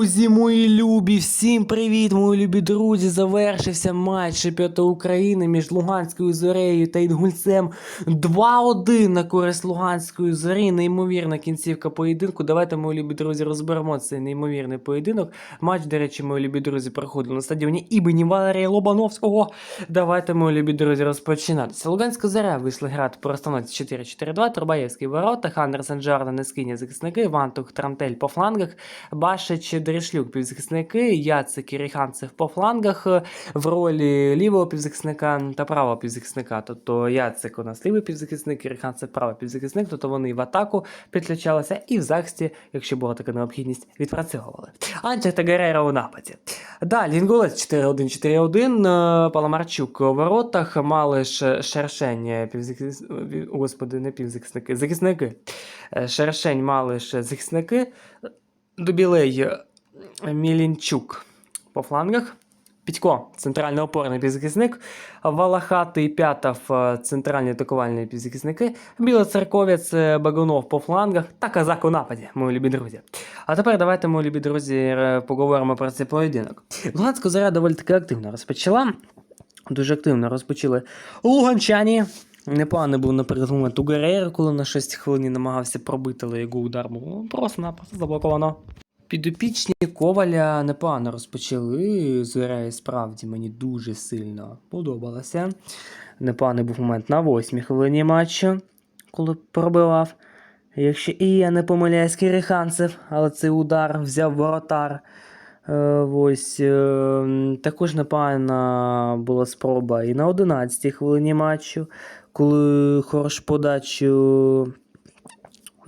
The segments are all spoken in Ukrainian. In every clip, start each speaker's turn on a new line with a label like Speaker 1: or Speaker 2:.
Speaker 1: Друзі, мої любі, всім привіт, мої любі друзі. Завершився матч чемпіонату України між Луганською зорею та Інгульцем 2-1 на користь Луганської зорі. Неймовірна кінцівка поєдинку. Давайте, мої любі друзі, розберемо цей неймовірний поєдинок. Матч, до речі, мої любі друзі, проходив на стадіоні імені Валерія Лобановського. Давайте, мої любі друзі, розпочинатися. Луганська зоря вийшли грати по розстановці 4-4-2, Турбаєвський ворота, Хандерсен Джордан, Нескині захисники, Вантух, Трантель по флангах, Башич, Дерешлюк півзахисники, Яцик і Ріханцев по флангах е, в ролі лівого півзахисника та правого півзахисника. Тобто Яцик у нас лівий півзахисник, Ріханцев правий півзахисник, тобто вони в атаку підключалися і в захисті, якщо була така необхідність, відпрацьовували. Анчик та Герера у нападі. Далі Інгулець 4-1-4-1, е, Паламарчук у воротах, Малиш Шершень, півзахис... Господи, не півзахисники, захисники. Е, Шершень, Малиш, захисники. Дубілей е, Мілінчук по флангах. Підько, центральний опорний півзахисник, Валахатий П'ятов, е, центральні атакувальні півзахисники, Білоцерковець е, Багунов по флангах та Казак у нападі, мої любі друзі. А тепер давайте, мої любі друзі, поговоримо про цей поєдинок. Луганська заря доволі таки активно розпочала. Дуже активно розпочали луганчані. Непоганий був, наприклад, момент у Герейра, коли на 6 хвилин намагався пробити, але його удар просто-напросто заблоковано. Підопічні Коваля непогано розпочали. Зоря і справді мені дуже сильно подобалося. Непоганий був момент на 8 хвилині матчу, коли пробивав. Якщо і я не помиляюсь, Кириханцев, але цей удар взяв воротар. Е, Ось е, також непогана була спроба і на 11-й хвилині матчу, коли хорошу подачу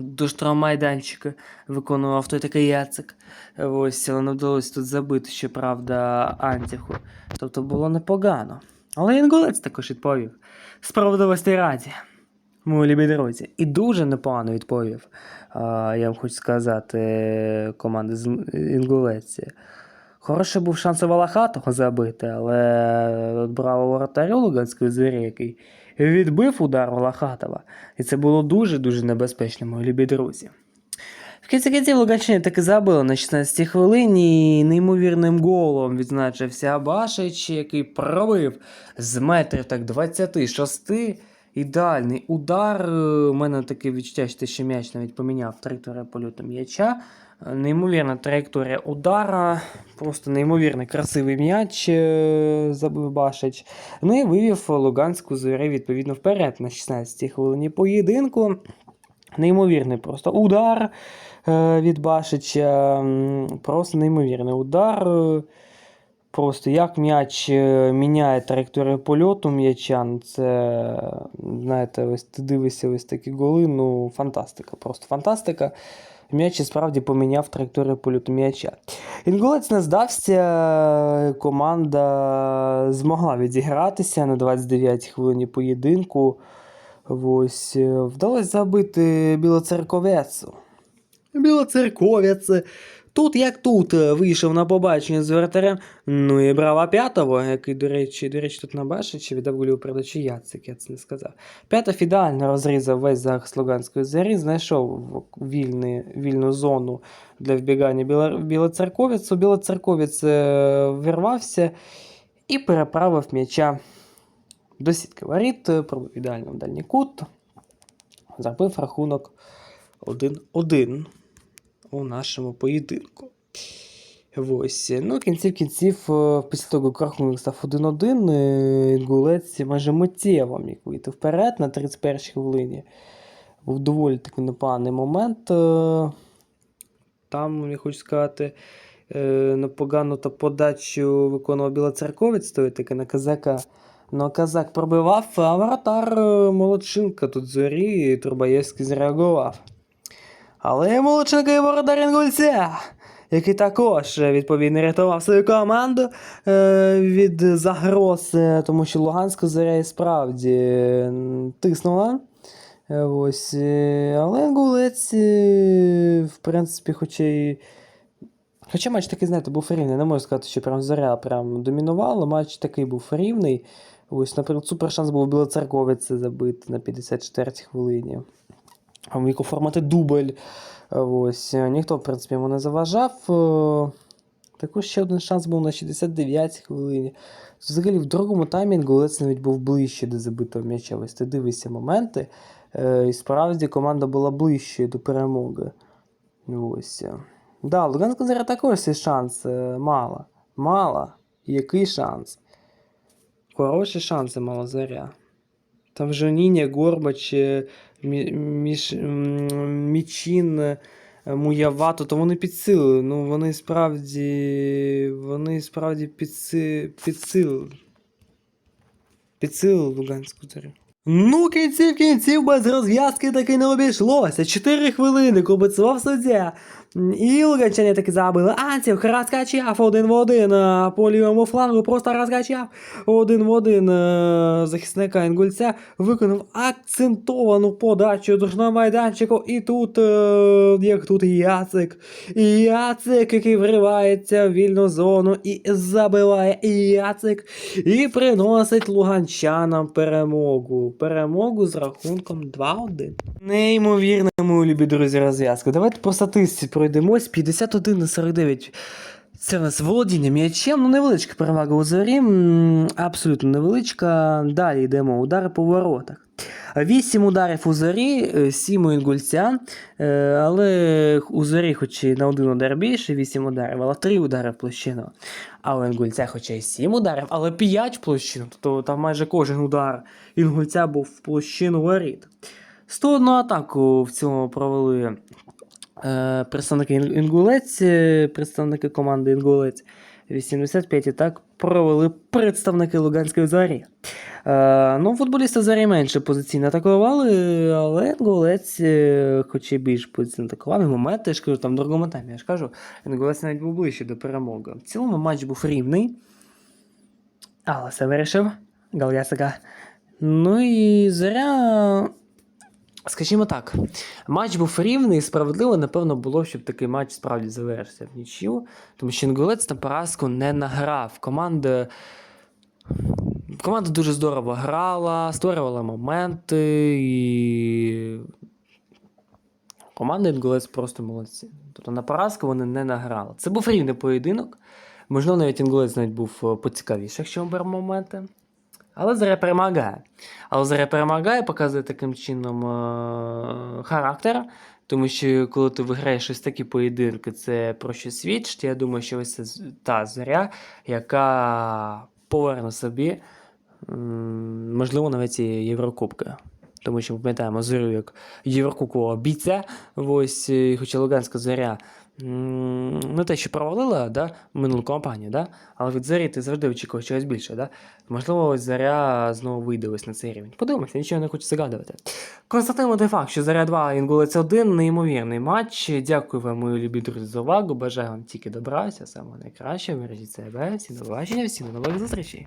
Speaker 1: до штрафмайданчика виконував той такий яцик. Ось, але не вдалося тут забити, щоправда, Антіху. Тобто було непогано. Але інгулець також відповів. Справедливості раді. Мої любі друзі. І дуже непогано відповів. Я вам хочу сказати, команди з Інгулеці. Хороший був шанс у Валахатого забити, але браво воротарю Луганської зорі, який відбив удар Валахатова. І це було дуже-дуже небезпечно, мої любі друзі. В кінці кінців Луганщині таки забили на 16 хвилині і неймовірним голом відзначився Башич, який пробив з метрів так 26. Ідеальний удар. У мене таке відчуття, що м'яч навіть поміняв траєкторію польоту м'яча. Неймовірна траєкторія удара, просто неймовірно красивий м'яч е, забив Башич. Ну і вивів Луганську зорю відповідно вперед на 16-й хвилині поєдинку. Неймовірний просто удар е, від Башича. Просто неймовірний удар. Просто як м'яч е, міняє траєкторію польоту м'яча, ну це, знаєте, ось ти дивишся ось такі голи, ну фантастика, просто фантастика. М'яч і справді поміняв траєкторію польоту м'яча. Інгулець не здався, команда змогла відігратися на 29-й хвилині поєдинку. Ось, е, вдалося забити білоцерковецу. Білоцерковець. Тут як тут е, вийшов на побачення з вратарем. Ну і брава п'ятого, який, до речі, до речі, тут на Башичі віддав голів передачі Яцик, я це не сказав. П'ятов ідеально розрізав весь захист Луганської зорі, знайшов вільний, вільну зону для вбігання біла, білоцерковець. Білоцерковець е, вирвався і переправив м'яча до сітки воріт, е, пробив ідеально в дальній кут. Забив рахунок 1-1 у нашому поєдинку. Ось. Ну, кінців кінців, е, після того, як рахунок став 1-1, е, інгулець майже миттєво міг вийти вперед на 31-й хвилині. Був доволі такий непоганий момент. е, Там, я хочу сказати, непогану та подачу виконував білоцерковець, той таки на казака. Ну, казак пробивав, а воротар молодчинка тут зорі, і Турбаєвський зреагував. Але молодчинка і воротар Інгульця, який також е, відповідно рятував свою команду е, від загроз, е, тому що Луганська зоря і справді тиснула. Ось, але Інгулець, е, в принципі, хоча й. Хоча матч такий, знаєте, був рівний. Не можу сказати, що прям зоря прям домінувала. Матч такий був рівний. Ось, наприклад, супер шанс був білоцерковець забити на 54-й хвилині. В яку формати дубль. Ось, ніхто, в принципі, йому не заважав. Е, Також ще один шанс був на 69-й хвилині. Взагалі, в другому таймі Інгулець навіть був ближче до забитого м'яча. Ось ти дивишся моменти. Е, і справді команда була ближче до перемоги. Ось. Да, Луганська зараз також є шанс. е, Мало. Мало. Який шанс? Хороші шанси мала заря. Там же Ніня, Горбач, е, Мі- Мічин, е, Муявато, то вони підсилили. Ну, вони справді. Вони справді підси, підсилили. Підсилили Луганську зарю. Ну, кінців кінців без розв'язки таки не обійшлося. Чотири хвилини кубицював суддя. І луганчані таки забили. Анців розкачав один в один по лівому флангу, просто розкачав один в один е, захисника Інгульця, виконав акцентовану подачу на майданчику. І тут, е, як тут Яцик. Яцик, який вривається в вільну зону і забиває Яцик. І приносить луганчанам перемогу. Перемогу з рахунком 2-1. Неймовірно, мої любі друзі, розв'язка. Давайте по статистиці пройдемось. 51 на 49. Це у нас володіння м'ячем. Ну, невеличка перевага у зорі. Абсолютно невеличка. Далі йдемо. Удари по воротах. 8 ударів у зорі, 7 у інгульця. Е, Але у зорі, хоч і на один удар більше, 8 ударів, але 3 удари в площину. А у інгульця, хоча й 7 ударів, але 5 в площину. Тобто там майже кожен удар інгульця був в площину воріт. 101 атаку в цьому провели е, представники Інгулець, е, представники команди Інгулець. 85 атак провели представники Луганської зорі. Е, ну, футболісти зорі менше позиційно атакували, але Інгулець, е, хоч і більш позиційно атакував, і моменти, я ж кажу, там в другому таймі, я ж кажу, Інгулець навіть був ближче до перемоги. В цілому матч був рівний. Але все вирішив. Галясика. Ну і зоря. Скажімо так, матч був рівний і справедливо, напевно, було, щоб такий матч справді завершився в нічю, тому що Інгулець на поразку не награв. Команда, команда дуже здорово грала, створювала моменти і. Команда Інгулець просто молодці. Тобто на поразку вони не награли. Це був рівний поєдинок. Можливо, навіть Інгулець навіть був е, поцікавіший, якщо ми беремо моменти. Але Заря перемагає. Але Заря перемагає, показує таким чином е- характер. Тому що коли ти виграєш ось такі поєдинки, це про що свідчить. Я думаю, що ось це та заря, яка поверне собі, можливо, навіть і Єврокубки. Тому що ми пам'ятаємо зорю як Єврокубкового бійця. Ось, хоча Луганська зоря не те, що провалила да, минулу кампанію, да, але від зорі ти завжди очікував чогось більше. Да? Можливо, ось заря знову вийде ось на цей рівень. Подивимося, нічого не хочу загадувати. Констатуємо той факт, що заря 2 інгулець 1 неймовірний матч. Дякую вам, мої любі друзі, за увагу. Бажаю вам тільки добра, всього самого найкращого. Бережіть себе, всім до побачення, всім до нових зустрічей.